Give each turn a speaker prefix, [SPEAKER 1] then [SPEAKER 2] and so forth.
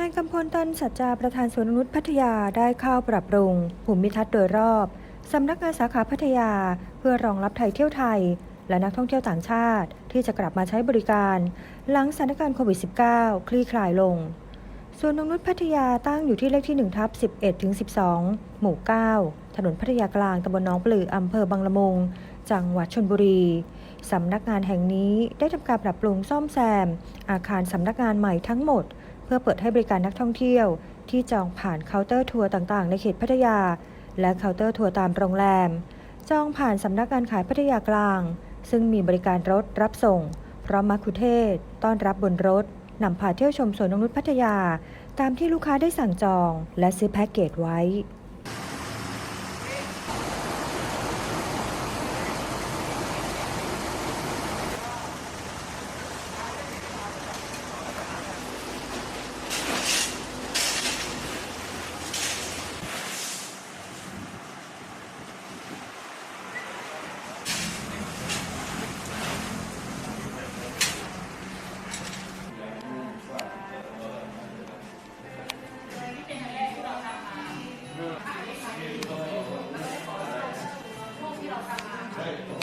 [SPEAKER 1] นายกำพลตันสัจจาประธานสวนนุษย์พัทยาได้เข้าปรับปรุงภูมิทัศน์โดยรอบสำนักงานสาขาพัทยา เพื่อรองรับไทยเที่ยวไทย และนักท่องเที่ยวต่างชาติ ที่จะกลับมาใช้บริการ หลังสถานการณ์โควิด -19 คลี่คลายลงสวนนกนุษย์พัทยาตั้งอยู่ที่เลขที่1ทับ11ถึง12 หมู่ 9 ถนนพัทยากลางตำบลหนองปลืออำเภอบางละมุง จังหวัดชนบุรี สำนักงานแห่งนี้ได้ทำการปรับปรุงซ่อมแซม อาคารสำนักงานใหม่ทั้งหมด พื่อเปิดให้บริการนักท่องเที่ยว ที่จองผ่านเคาน์เตอร์ทัวร์ต่างๆ ในเขตพัทยา และเคาน์เตอร์ทัวร์ตามโรงแรม จองผ่านสำนักงานขายพัทยากลาง ซึ่งมีบริการรถรับส่ง พร้อมมัคคุเทศ ต้อนรับบนรถนำพาเที่ยวชมสวนนกนุษย์พัทยา ตามที่ลูกค้าได้สั่งจอง และซื้อแพ็กเกจไว้ faithful.